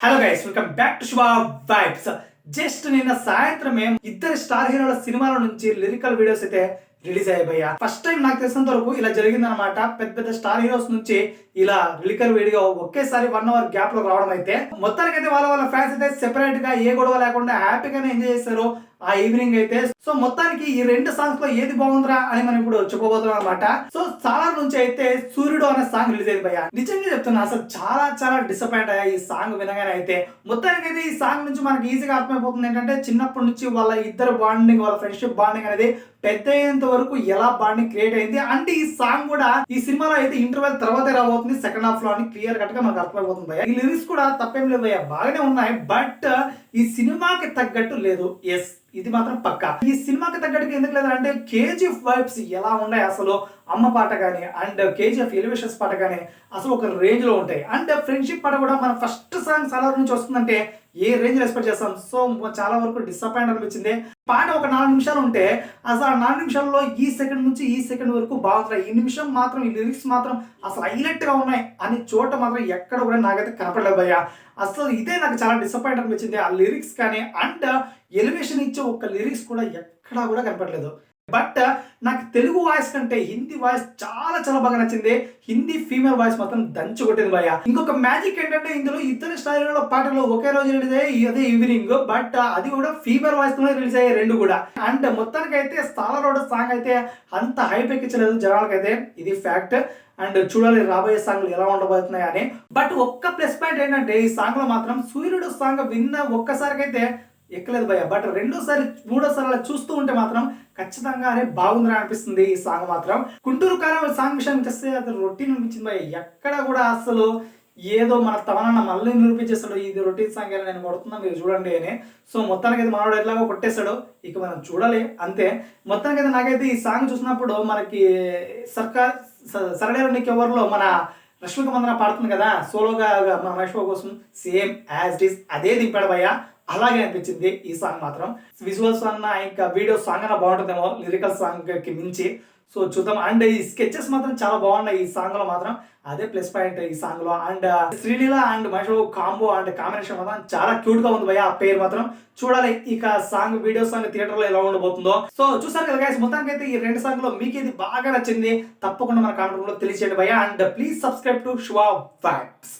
Hello guys welcome back to Shiva vibes just నిన్న సాయంత్రమే ఇద్దరు స్టార్ హీరోల సినిమాల నుంచి లిరికల్ వీడియోస్ అయితే రిలీజ్ అయ్యాయి ఫస్ట్ టైం నాకు తెలిసినంత వరకు ఇలా జరిగిందనమాట పెద్ద పెద్ద స్టార్ హీరోస్ నుంచి ఇలా లిరికల్ వీడియో ఒకేసారి వన్ అవర్ గ్యాప్లో రావడం అయితే మొత్తానికైతే వాళ్ళ వాళ్ళ ఫ్యాన్స్ అయితే సెపరేట్గా ఏ గొడవ లేకుండా హ్యాపీగానే ఎంజాయ్ చేశారు. ఆ ఈవినింగ్ అయితే సో మొత్తానికి ఈ రెండు సాంగ్స్లో ఏది బాగుందిరా అని మనం ఇప్పుడు చెప్పబోతున్నాం అనమాట సో చాలా నుంచి అయితే సూర్యుడు అనే సాంగ్ రిలీజ్ అయింది భయ్య. నిజంగా చెప్తున్నా అసలు చాలా చాలా డిసప్పాయింట్ అయ్యా ఈ సాంగ్ వినగానే అయితే. మొత్తానికి అయితే ఈ సాంగ్ నుంచి మనకి ఈజీగా అర్థమైపోతుంది ఏంటంటే చిన్నప్పటి నుంచి వాళ్ళ ఇద్దరు బాండింగ్ వాళ్ళ ఫ్రెండ్షిప్ బాండింగ్ అనేది పెద్ద అయ్యేంత వరకు ఎలా బాండింగ్ క్రియేట్ అయింది. అంటే ఈ సాంగ్ కూడా ఈ సినిమాలో అయితే ఇంటర్వెల్ తర్వాతే రాబోతుంది సెకండ్ హాఫ్లో అని క్లియర్ కట్గా మనకు అర్థమైపోతుంది భయ్య. ఈ లిరిక్స్ కూడా తప్పేం లేదు భయ్య బాగానే ఉన్నాయి. బట్ ఈ సినిమాకి తగ్గట్టు లేదు. ఎస్ ఇది మాత్రం పక్కా. ఈ సినిమాకి తగ్గట్టుగా ఎందుకు లేదు అంటే కేజీఎఫ్ వైబ్స్ ఎలా ఉన్నాయి అసలు? అమ్మ పాట కానీ అండ్ కేజీఎఫ్ ఎలివేషన్స్ పాట కానీ అసలు ఒక రేంజ్లో ఉంటాయి. అండ్ ఫ్రెండ్షిప్ పాట కూడా మన ఫస్ట్ సాంగ్ చాలా నుంచి వస్తుందంటే ఏ రేంజ్ రెస్పెక్ట్ చేస్తాం? సో చాలా వరకు డిసప్పాయింట్ అనిపించింది. పాట ఒక నాలుగు నిమిషాలు ఉంటే అసలు ఆ నాలుగు నిమిషాల్లో ఈ సెకండ్ నుంచి ఈ సెకండ్ వరకు బాగుంటాయి ఈ నిమిషం మాత్రం ఈ లిరిక్స్ మాత్రం అసలు హైలైట్గా ఉన్నాయి. అనే చోట మాత్రం ఎక్కడ కూడా నాకైతే కనపడలేదు భయ్యా. అసలు ఇదే నాకు చాలా డిసప్పాయింట్ అనిపించింది ఆ లిరిక్స్ కానీ అండ్ ఎలివేషన్ ఇచ్చే ఒక్క లిరిక్స్ కూడా ఎక్కడా కూడా కనపడలేదు. బట్ నాకు తెలుగు వాయిస్ కంటే హిందీ వాయిస్ చాలా చాలా బాగా నచ్చింది. హిందీ ఫీమేల్ వాయిస్ మాత్రం దంచి కొట్టింది భయ ఇంకొక మ్యాజిక్ ఏంటంటే ఇందులో ఇద్దరు స్టైల్లో పాటలు ఒకే రోజు రిలీజ్ అయ్యాయి అదే ఈవినింగ్. బట్ అది కూడా ఫీమేల్ వాయిస్ తోనే రిలీజ్ అయ్యాయి రెండు కూడా. అండ్ మొత్తానికి అయితే స్థాల రోడ్ సాంగ్ అయితే అంత హైప్ ఎక్కించలేదు జనాలకైతే. ఇది ఫ్యాక్ట్. అండ్ చూడాలి రాబోయే సాంగ్లు ఎలా ఉండబోతున్నాయి అని. బట్ ఒక్క ప్లస్ పాయింట్ ఏంటంటే ఈ సాంగ్లో మాత్రం సూర్యుడు సాంగ్ విన్న ఒక్కసారికైతే ఎక్కలేదు భయ బట్ రెండోసారి మూడోసారి అలా చూస్తూ ఉంటే మాత్రం ఖచ్చితంగా అరే బాగుందిరా అనిపిస్తుంది ఈ సాంగ్ మాత్రం. గుంటూరు కాలం సాంగ్ విషయానికి వస్తే అది రొటీన్ అనిపించింది భయ ఎక్కడ కూడా అసలు ఏదో మన తమనన్న మళ్ళీ నిరూపించేస్తాడు ఇది రొటీన్ సాంగ్ అని నేను కొడుతున్నా మీరు చూడండి అని. సో మొత్తానికి అయితే మనోడు ఎట్లాగో కొట్టేశాడు. ఇక మనం చూడాలి. అంతే. మొత్తానికి అయితే నాకైతే ఈ సాంగ్ చూసినప్పుడు మనకి సర్కార్ సరళేరు నీకు మన రష్మిక మందన పాడుతుంది కదా సోలోగా మన మహేష్ బాబు కోసం సేమ్ యాజ్ ఇట్ ఈస్ అదే దింపాడు భయ్య. అలాగే అనిపించింది ఈ సాంగ్ మాత్రం. విజువల్స్ అన్న ఇంకా వీడియో సాంగ్ అన్న బాగుంటుందేమో లిరికల్ సాంగ్కి మించి. సో చూద్దాం. అండ్ ఈ స్కెచెస్ మాత్రం చాలా బాగున్నాయి. ఈ సాంగ్లో మాత్రం అదే ప్లస్ పాయింట్ ఈ సాంగ్లో. And Sreeleela and Mahesh combo and combination మాత్రం చాలా క్యూట్గా ఉంది భయ ఆ పేరు మాత్రం చూడాలి. ఇక సాంగ్ వీడియో సాంగ్ థియేటర్లో ఎలా ఉండబోతుందో. సో చూసారు కదా గైస్ మొత్తానికి అయితే ఈ రెండు సాంగ్లో మీకు ఇది బాగా నచ్చింది తప్పకుండా మన కామెంట్లో తెలియచేయండి భయ and please subscribe to షువా facts